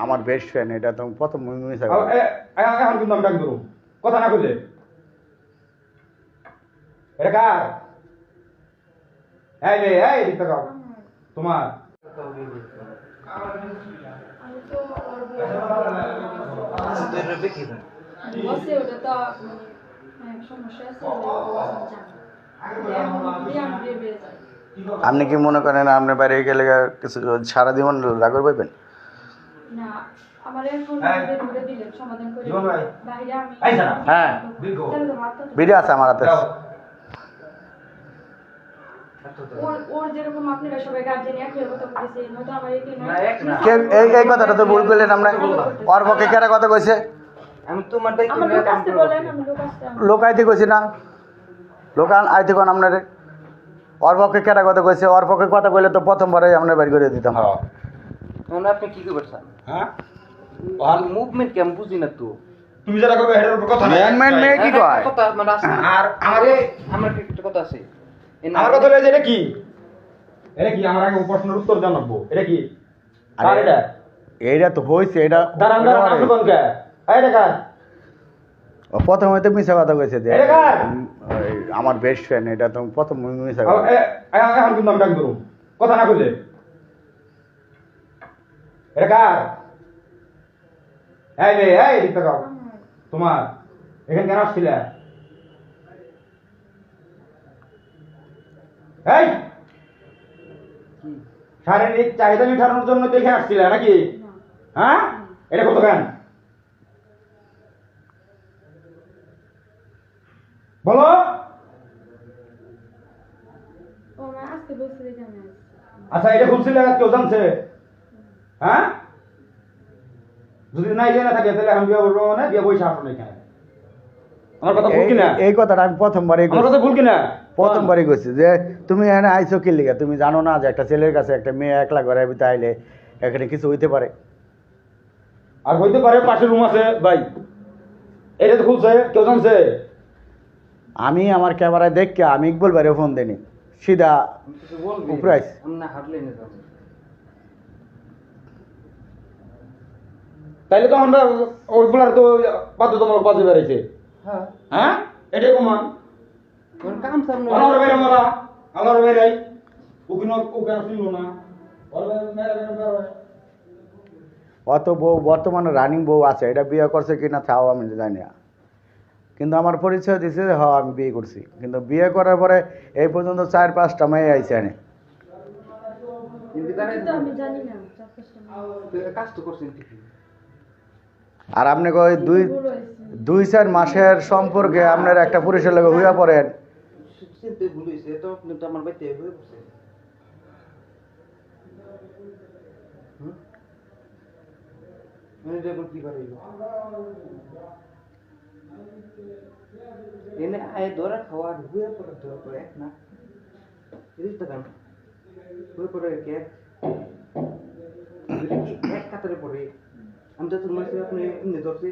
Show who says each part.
Speaker 1: আমার best friend এটা তো প্রথম
Speaker 2: এ, এখন কিন্তু আমি ডাক কথা না কইলে। এটা কার? এই রে এই দিকটা কাও তোমার।
Speaker 3: হ্যাঁ,
Speaker 1: আপনি কি মনে করেন আপনি বাইরে গেলে কিছু সারা জীবন রাগর পাইবেন
Speaker 3: না আমার এখন
Speaker 2: হ্যাঁ।
Speaker 3: বের করে দিলেন সমাধান করে বাইরে আমি
Speaker 1: হ্যাঁ। ভিডিও আছে আমার হাতে। এই কথাটা তো ভুল করলেন আমরা। ওর পক্ষে কেরা কথা কইছে?
Speaker 3: লোক
Speaker 1: আইতে কইছি না। লোক আন- আইতে কোন আপনারে? ওর পক্ষে কেরা কথা কইছে? ওর পক্ষে কথা কইলে তো প্রথমবারে আমরা বের করে দিতাম।
Speaker 2: হ্যাঁ।
Speaker 4: এখন আপনি কি করবেন স্যার
Speaker 2: হ্যাঁ
Speaker 4: মুভমেন্ট কেমন বুঝি না তো
Speaker 2: তুমি কবে হেডের উপর কথা
Speaker 1: কি কয়?
Speaker 4: কথা মানে আছে
Speaker 2: আর আমার
Speaker 4: আরে আমার কি একটা কথা আছে
Speaker 2: আমার কথা হলো এটা কি এটা কি আমার আগে প্রশ্নের উত্তর জানাব এটা কি
Speaker 1: আরে,
Speaker 2: এটা
Speaker 1: এইটা তো হইছে এটা
Speaker 2: দাঁড়ান দাঁড়ান আপনি কোন কে এটা কার
Speaker 1: প্রথমে মিছা কথা কইছে যে আমার বেস্ট ফ্রেন্ড এটা তো প্রথম
Speaker 2: আও,
Speaker 1: কথা
Speaker 2: এ, এ, এখন কিন্তু আমি ডাক ধরুম কথা না কইলে এটা কার? এই রে এই দিকটা কাও তোমার। এখানে কেন আসছিলে? এই! শারীরিক চাহিদা মেটানোর জন্য দেখে আসছিলে নাকি? হ্যাঁ? এটা কত কেন? বলো। আচ্ছা এটা খুলছিলে কেউ জানছে। হ্যাঁ? যদি নাই জেনে থাকে তাহলে আমি বিয়ে বলব মানে বিয়ে এখানে। আমার কথা ভুল কিনা?
Speaker 1: এই- কথাটা আমি প্রথমবারই
Speaker 2: আমার
Speaker 1: কইছি।
Speaker 2: কথা ভুল কিনা?
Speaker 1: প্রথমবারই কইছি যে তুমি এখানে আইছো কি লিগা? তুমি জানো না যে একটা ছেলের কাছে একটা মেয়ে একলা ঘরে ভিতরে আইলে এখানে কিছু হইতে পারে।
Speaker 2: আর হইতে পারে পাশে রুম আছে ভাই। এটা তো খুলছে কেউ জানছে?
Speaker 1: আমি আমার ক্যামেরায় দেখকে আমি ইকবল বাইরে ফোন দেনি সিধা
Speaker 4: না হাঁটলে
Speaker 2: তাইলে তো আমরা ওইগুলার তো বাধ্যতামূলক বাজে বেড়াইছে
Speaker 4: হ্যাঁ।
Speaker 2: হ্যাঁ? এটাই প্রমাণ।
Speaker 4: ওর কাম সামনে
Speaker 2: আল্লাহর বাইরে মারা। আল্লাহর বাইরে ওখানে ওখানে শুনলো না। ওর বাইরে মেরে মেরে। বেরোয়।
Speaker 1: অত বউ বর্তমানে রানিং বউ আছে এটা বিয়ে করছে কি না তাও আমি জানি না। কিন্তু আমার পরিচয় দিছে যে হ্যাঁ আমি বিয়ে করছি। কিন্তু বিয়ে করার পরে এই পর্যন্ত চার পাঁচটা মেয়ে আইছে এনে।
Speaker 4: কিন্তু
Speaker 3: আমি জানি না চার পাঁচটা মেয়ে।
Speaker 4: কাজ তো করছেন
Speaker 1: আর আপনি কই দুই দুই চার মাসের সম্পর্কে আপনার একটা পুরুষের লগে হইয়া পড়েন?
Speaker 4: মানে এনে খাওয়ার এক না। কাতারে পড়ে। আমি তো তোমার সাথে আপনি